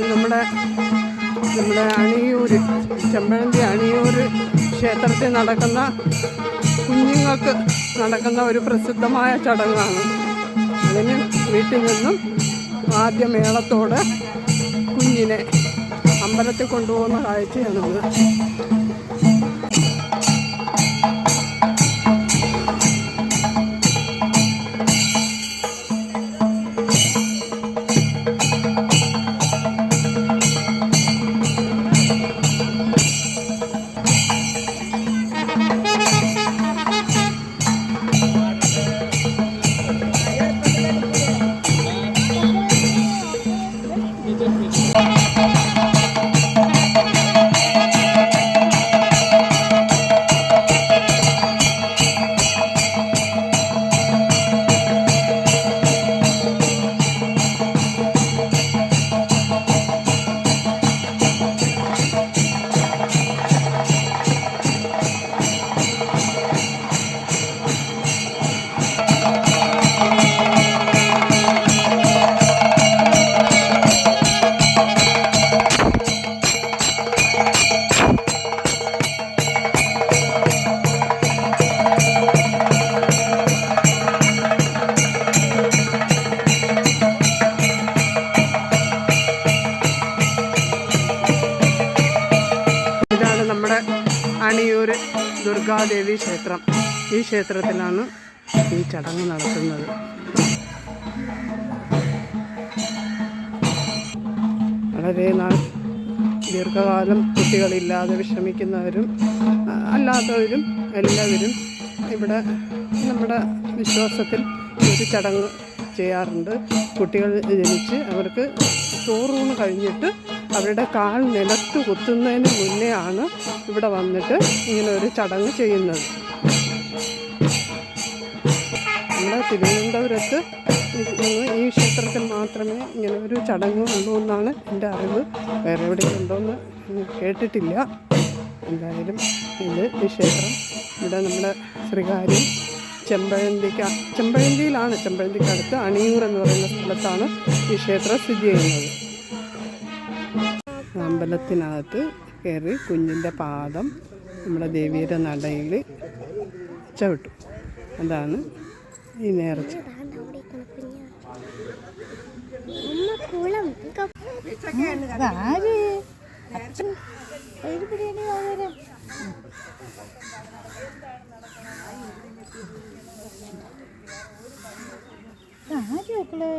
നമ്മുടെ അണിയൂര് ചെമ്പഴന്തി അണിയൂർ ക്ഷേത്രത്തിൽ നടക്കുന്ന കുഞ്ഞുങ്ങൾക്ക് നടക്കുന്ന ഒരു പ്രസിദ്ധമായ ചടങ്ങാണ്. അതിന് വീട്ടിൽ നിന്നും ആദ്യ മേളത്തോടെ കുഞ്ഞിനെ അമ്പലത്തിൽ കൊണ്ടുപോകുന്ന കാഴ്ചയാണിത്. അണിയൂര് ദുർഗാദേവി ക്ഷേത്രം. ഈ ക്ഷേത്രത്തിലാണ് ഈ ചടങ്ങ് നടത്തുന്നത്. വളരെ നാൾ ദീർഘകാലം കുട്ടികളില്ലാതെ വിഷമിക്കുന്നവരും അല്ലാത്തവരും എല്ലാവരും ഇവിടെ നമ്മുടെ വിശ്വാസത്തിൽ ഒരു ചടങ്ങ് ചെയ്യാറുണ്ട്. കുട്ടികൾ ജനിച്ച് അവർക്ക് ചോറൂണ് കഴിഞ്ഞിട്ട് അവരുടെ കാൽ നിലത്ത് കുത്തുന്നതിന് മുന്നേ ആണ് ഇവിടെ വന്നിട്ട് ഇങ്ങനെ ഒരു ചടങ്ങ് ചെയ്യുന്നത്. നമ്മുടെ തിരുവനന്തപുരത്ത് ഈ ക്ഷേത്രത്തിൽ മാത്രമേ ഇങ്ങനെ ഒരു ചടങ്ങ് ഉള്ളൂ എന്നാണ് എന്റെ അറിവ്. വേറെ എവിടെയും ഉണ്ടോയെന്ന് കേട്ടിട്ടില്ല. എന്തായാലും ഇത് ഈ ക്ഷേത്രം ഇവിടെ നമ്മുടെ ശ്രീകാര്യം ചെമ്പഴന്തിക്ക ചെമ്പഴന്തിയിലാണ്. ചെമ്പഴന്തിക്കടുത്ത് അണിയൂർ എന്ന് പറയുന്ന സ്ഥലത്താണ് ഈ ക്ഷേത്രം സ്ഥിതി ചെയ്യുന്നത്. അമ്പലത്തിനകത്ത് കയറി കുഞ്ഞിന്റെ പാദം നമ്മുടെ ദേവിയുടെ നടയിൽ ചവിട്ടു. അതാണ് ഈ നേർച്ച. ആര് മക്കളെ